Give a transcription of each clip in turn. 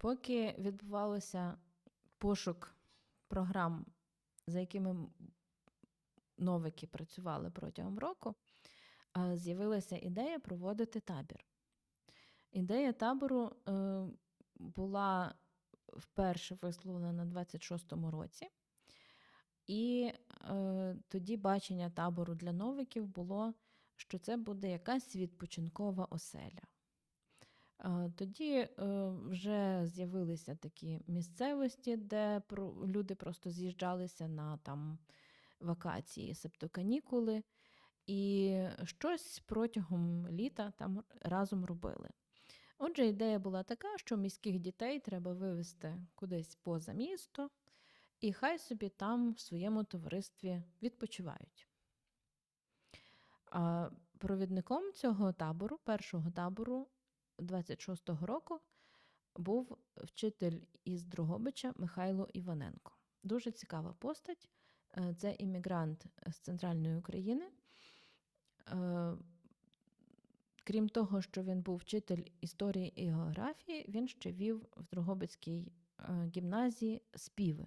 Поки відбувалося пошук програм, за якими новики працювали протягом року, е, з'явилася ідея проводити табір. Ідея табору е, була вперше висловлена на 26-му році, і е, тоді бачення табору для новиків було, що це буде якась відпочинкова оселя. Е, Тоді е, вже з'явилися такі місцевості, де люди просто з'їжджалися на там вакації, себто канікули, і щось протягом літа там разом робили. Отже, ідея була така, що міських дітей треба вивезти кудись поза місто, і хай собі там в своєму товаристві відпочивають. А провідником цього табору, першого табору 26-го року, був вчитель із Дрогобича Михайло Іваненко. Дуже цікава постать. Е, Це іммігрант з центральної України. Е, Крім того, що він був вчитель історії і географії, він ще вів в Дрогобицькій е, гімназії співи.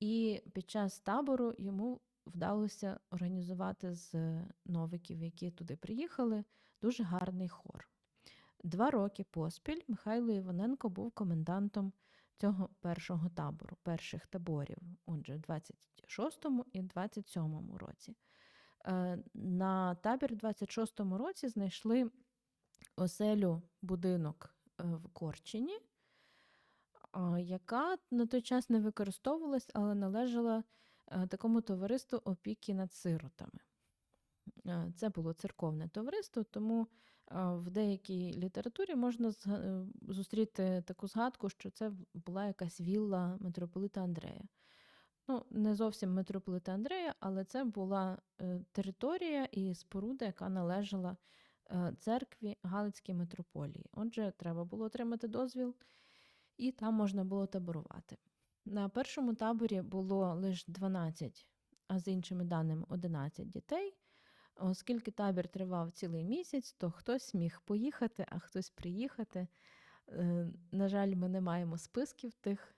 І під час табору йому вдалося організувати з новиків, які туди приїхали, дуже гарний хор. Два роки поспіль Михайло Іваненко був комендантом цього першого табору, перших таборів, отже, в 26-му і 27-му році. Е, На табір в 26-му році знайшли оселю будинок е, в Корчині, яка на той час не використовувалась, але належала е, такому товариству опіки над сиротами. Е, Це було церковне товариство, тому в деякій літературі можна е, зустріти таку згадку, що це була якась вілла митрополита Андрея. Ну, не зовсім митрополита Андрея, але це була територія і споруда, яка належала церкві Галицькій митрополії. Отже, треба було отримати дозвіл, і там можна було таборувати. На першому таборі було лише 12, а з іншими даними 11 дітей. Оскільки табір тривав цілий місяць, то хтось міг поїхати, а хтось приїхати. Е, На жаль, ми не маємо списків тих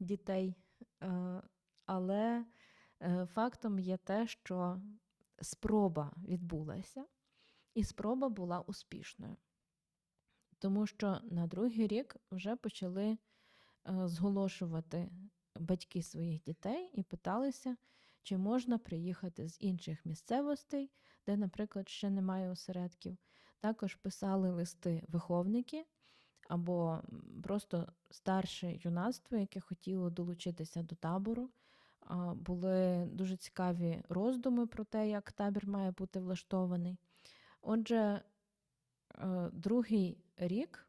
дітей, е, але е, фактом є те, що спроба відбулася, і спроба була успішною. Тому що на другий рік вже почали е, зголошувати батьки своїх дітей і питалися, чи можна приїхати з інших місцевостей, де, наприклад, ще немає осередків. Також писали листи виховники або просто старше юнацтво, яке хотіло долучитися до табору. Були дуже цікаві роздуми про те, як табір має бути влаштований. Отже, другий рік,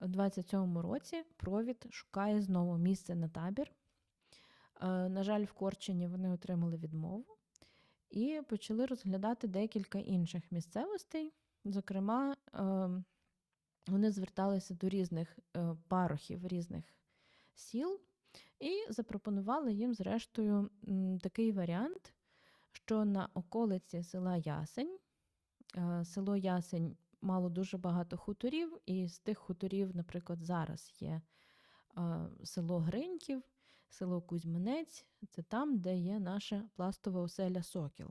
у 27-му році, провід шукає знову місце на табір. Е, На жаль, в Корчині вони отримали відмову і почали розглядати декілька інших місцевостей. Зокрема, е, вони зверталися до різних е, парохів різних сіл і запропонували їм, зрештою, такий варіант, що на околиці села Ясень, е, село Ясень мало дуже багато хуторів, і з тих хуторів, наприклад, зараз є село Гриньків, село Кузьминець, це там, де є наша пластова оселя Сокіл.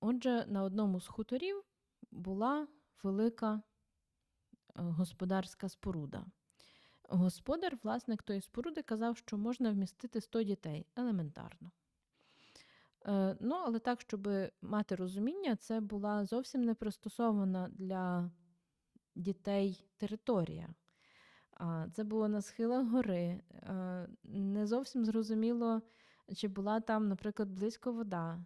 Отже, на одному з хуторів була велика господарська споруда. Господар, власник тої споруди, казав, що можна вмістити 100 дітей елементарно. Е, Ну, але так, щоб мати розуміння, це була зовсім не пристосована для дітей територія. Це було на схилах гори. Е, Не зовсім зрозуміло, чи була там, наприклад, близько вода.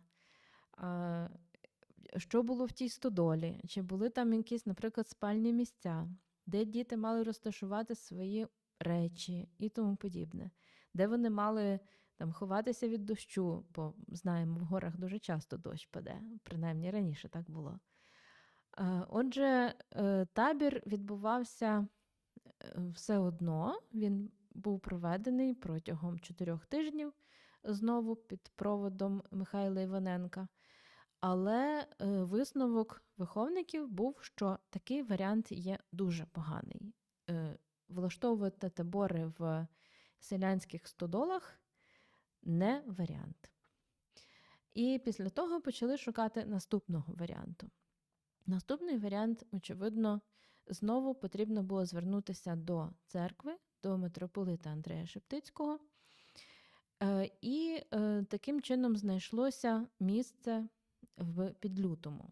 Що було в тій стодолі? Чи були там якісь, наприклад, спальні місця, де діти мали розташувати свої речі і тому подібне, де вони мали там ховатися від дощу, бо знаємо, в горах дуже часто дощ паде, принаймні раніше так було. Е, Отже, е, табір відбувався е, все одно, він був проведений протягом чотирьох тижнів знову під проводом Михайла Іваненка. Але висновок виховників був, що такий варіант є дуже поганий. Влаштовувати табори в селянських стодолах не варіант. І після того почали шукати наступного варіанту. Наступний варіант, очевидно, знову потрібно було звернутися до церкви, до митрополита Андрея Шептицького. Е, І е, таким чином знайшлося місце в Підлютому.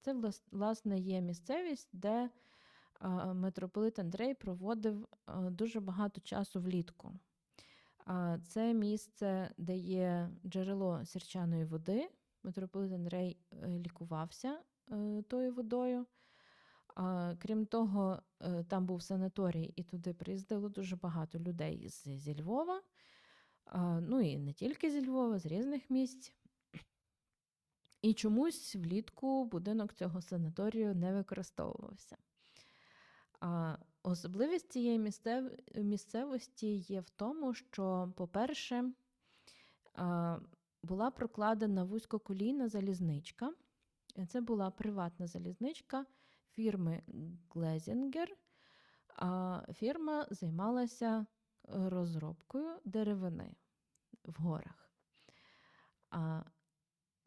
Це, власне, є місцевість, де митрополит Андрей проводив дуже багато часу влітку. Це місце, де є джерело сірчаної води. Митрополит Андрей е, лікувався е, тою водою. Крім того, е, там був санаторій, і туди приїздило дуже багато людей зі Львова. Ну і не тільки зі Львова, з різних місць. І чомусь влітку будинок цього санаторію не використовувався. Особливість цієї місцев... місцевості є в тому, що, по-перше, була прокладена вузькоколійна залізничка. Це була приватна залізничка фірми Глезінгер. А фірма займалася розробкою деревини в горах.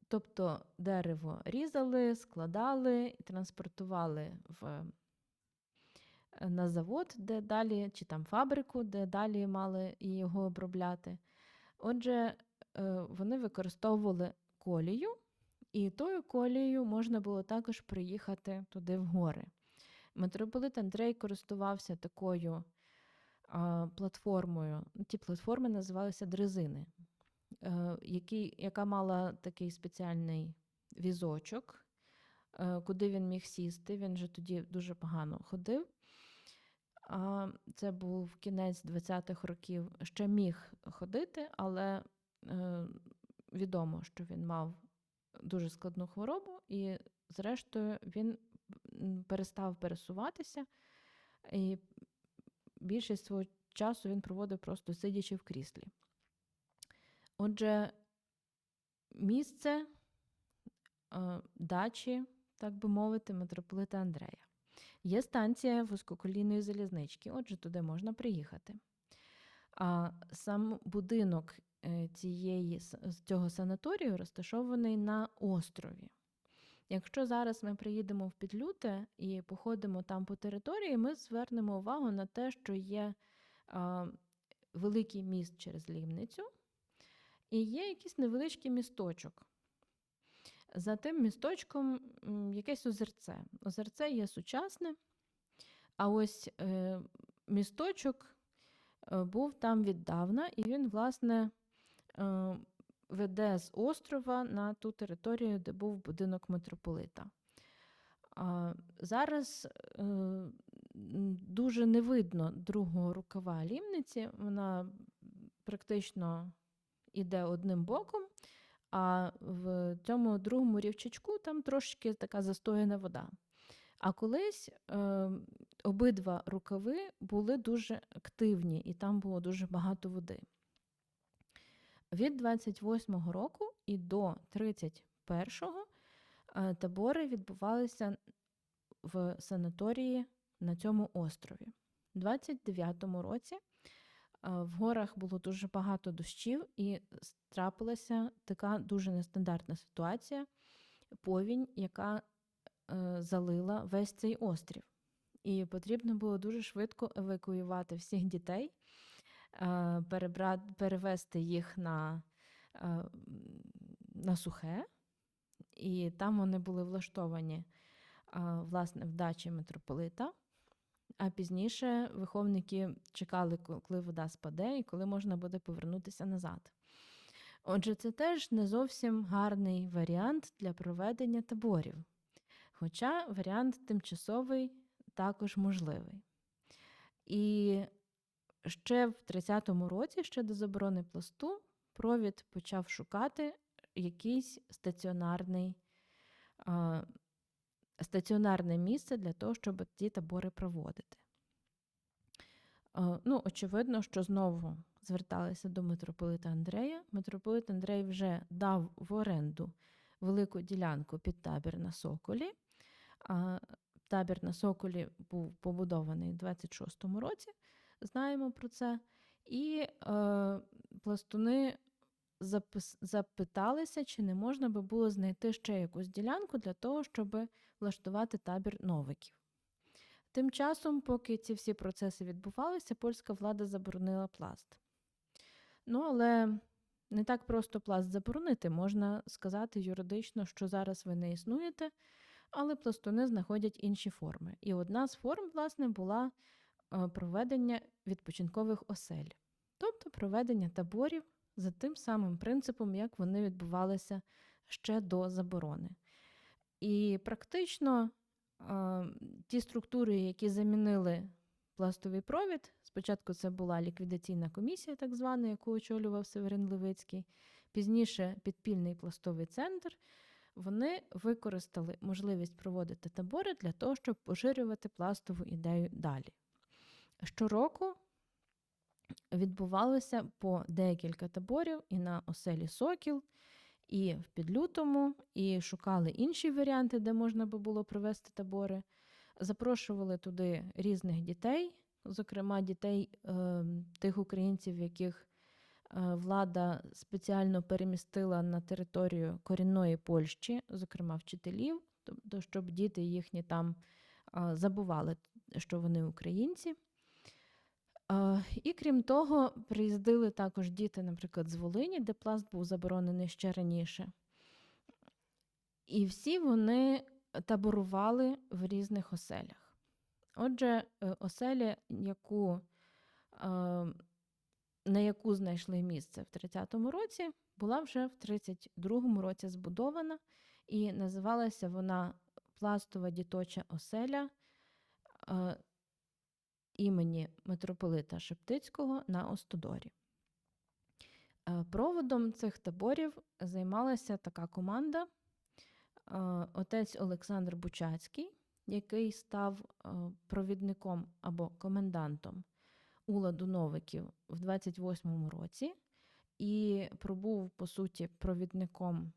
Тобто дерево різали, складали і транспортували в, на завод, де далі, чи там фабрику, де далі мали його обробляти. Отже, е, вони використовували колію, і тою колією можна було також приїхати туди в гори. Митрополит Андрей користувався такою платформою. Ті платформи називалися дрезини, е, які, яка мала такий спеціальний візочок, е, куди він міг сісти. Він же тоді дуже погано ходив. Це був кінець 20-х років. Ще міг ходити, але е, відомо, що він мав дуже складну хворобу, і, зрештою, він перестав пересуватися, і більшість свого часу він проводив просто сидячи в кріслі. Отже, місце е, дачі, так би мовити, митрополита Андрея. Є станція вузькоколійної залізнички, отже, туди можна приїхати. А сам будинок е, цієї, цього санаторію розташований на острові. Якщо зараз ми приїдемо в Підлюте і походимо там по території, ми звернемо увагу на те, що є а, великий міст через Лімницю і є якийсь невеличкий місточок. За тим місточком якесь озерце. Озерце є сучасне, а ось е, місточок е, був там віддавна, і він, власне, е, веде з острова на ту територію, де був будинок митрополита. Зараз дуже не видно другого рукава лімниці, вона практично йде одним боком, а в цьому другому рівчачку там трошки така застояна вода. А колись е, обидва рукави були дуже активні, і там було дуже багато води. Від 28-го року і до 31-го е, табори відбувалися в санаторії на цьому острові. У 29-му році в горах було дуже багато дощів, і трапилася така дуже нестандартна ситуація повінь, яка е, залила весь цей острів. І потрібно було дуже швидко евакуювати всіх дітей, е, перевести їх на, е, на сухе, і там вони були влаштовані е, власне в дачі митрополита. А пізніше виховники чекали, коли вода спаде і коли можна буде повернутися назад. Отже, це теж не зовсім гарний варіант для проведення таборів. Хоча варіант тимчасовий також можливий. І ще в 30-му році, ще до заборони пласту, провід почав шукати якийсь стаціонарний, стаціонарне місце для того, щоб ці табори проводити. Ну, очевидно, що знову зверталися до митрополита Андрея. Митрополит Андрей вже дав в оренду велику ділянку під табір на Соколі. Табір на Соколі був побудований у 26-му році, знаємо про це. І е, пластуни запиталися, чи не можна би було знайти ще якусь ділянку для того, щоб влаштувати табір новиків. Тим часом, поки ці всі процеси відбувалися, польська влада заборонила пласт. Ну, але не так просто пласт заборонити. Можна сказати юридично, що зараз ви не існуєте, але пластуни знаходять інші форми. І одна з форм, власне, була е, проведення відпочинкових осель, тобто проведення таборів за тим самим принципом, як вони відбувалися ще до заборони. І практично е, ті структури, які замінили пластовий провід, спочатку це була ліквідаційна комісія, так звана, яку очолював Северин Левицький, пізніше підпільний пластовий центр. Вони використали можливість проводити табори для того, щоб поширювати пластову ідею далі. Щороку відбувалося по декілька таборів і на оселі Сокіл, і в Підлютому, і шукали інші варіанти, де можна би було провести табори. Запрошували туди різних дітей, зокрема дітей е, тих українців, яких е, влада спеціально перемістила на територію корінної Польщі, зокрема вчителів, тобто, щоб діти їхні там е, забували, що вони українці. Е, І крім того, приїздили також діти, наприклад, з Волині, де пласт був заборонений ще раніше. І всі вони таборували в різних оселях. Отже, е, оселя, яку, е, на яку знайшли місце в 30-му році, була вже в 32-му році збудована, і називалася вона Пластова діточа оселя е, імені митрополита Шептицького на Остодорі. Е, Проводом цих таборів займалася така команда. е, Отець Олександр Бучацький, який став е, провідником або комендантом уладу новиків в 28-му році і пробув, по суті, провідником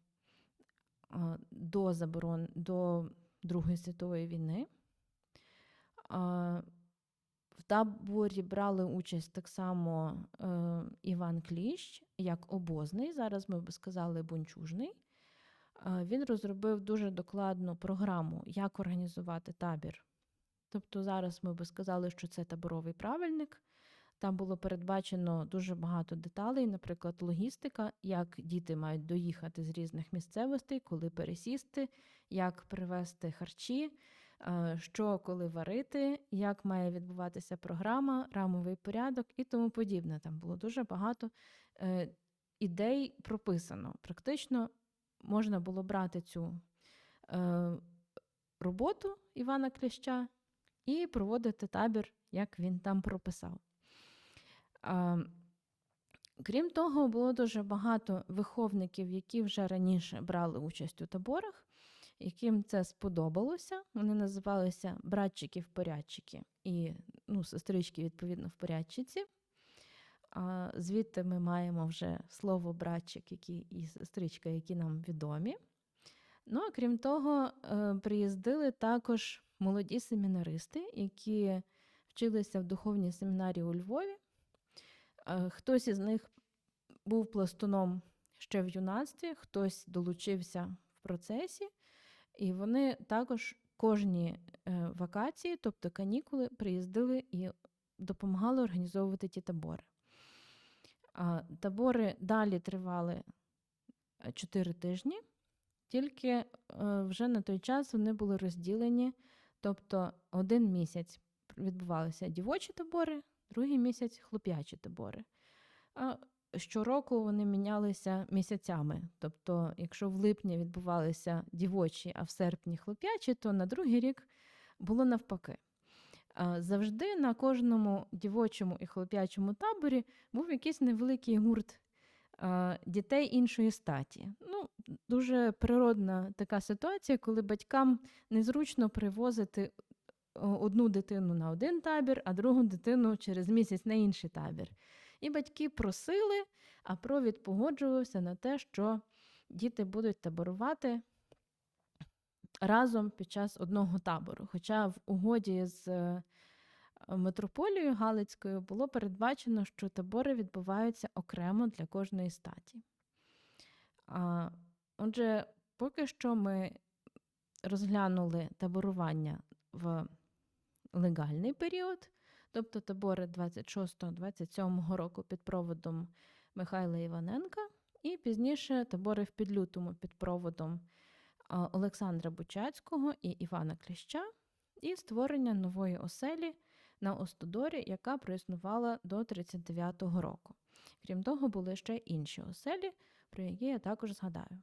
до заборон до Другої світової війни. В таборі брали участь так само е, Іван Кліщ, як обозний, зараз ми би сказали бунчужний. Е, Він розробив дуже докладну програму, як організувати табір. Тобто зараз ми би сказали, що це таборовий правильник. Там було передбачено дуже багато деталей, наприклад, логістика, як діти мають доїхати з різних місцевостей, коли пересісти, як привезти харчі, що коли варити, як має відбуватися програма, рамовий порядок і тому подібне. Там було дуже багато е, ідей прописано. Практично можна було брати цю е, роботу Івана Кліща і проводити табір, як він там прописав. Крім того, було дуже багато виховників, які вже раніше брали участь у таборах, яким це сподобалося. Вони називалися братчики-впорядчики і ну, сестрички, відповідно, впорядчиці. А, звідти ми маємо вже слово братчик які, і сестричка, які нам відомі. Ну, а крім того, е, приїздили також молоді семінаристи, які вчилися в духовній семінарії у Львові. Е, Хтось із них був пластуном ще в юнацтві, хтось долучився в процесі, і вони також кожні е, вакації, тобто канікули, приїздили і допомагали організовувати ті табори. Табори далі тривали 4 тижні, тільки е, вже на той час вони були розділені, тобто один місяць відбувалися дівочі табори, другий місяць хлоп'ячі табори. Щороку вони мінялися місяцями. Тобто, якщо в липні відбувалися дівочі, а в серпні хлоп'ячі, то на другий рік було навпаки. Завжди на кожному дівочому і хлоп'ячому таборі був якийсь невеликий гурт дітей іншої статі. Ну, дуже природна така ситуація, коли батькам незручно привозити одну дитину на один табір, а другу дитину через місяць на інший табір. І батьки просили, а провід погоджувався на те, що діти будуть таборувати разом під час одного табору. Хоча в угоді з е, митрополією Галицькою було передбачено, що табори відбуваються окремо для кожної статі. А, Отже, поки що ми розглянули таборування в легальний період, тобто табори 26-27 року під проводом Михайла Іваненка, і пізніше табори в підлютому під проводом Олександра Бучацького і Івана Кліща, і створення нової оселі на Остодорі, яка проіснувала до 39-го року. Крім того, були ще інші оселі, про які я також згадаю.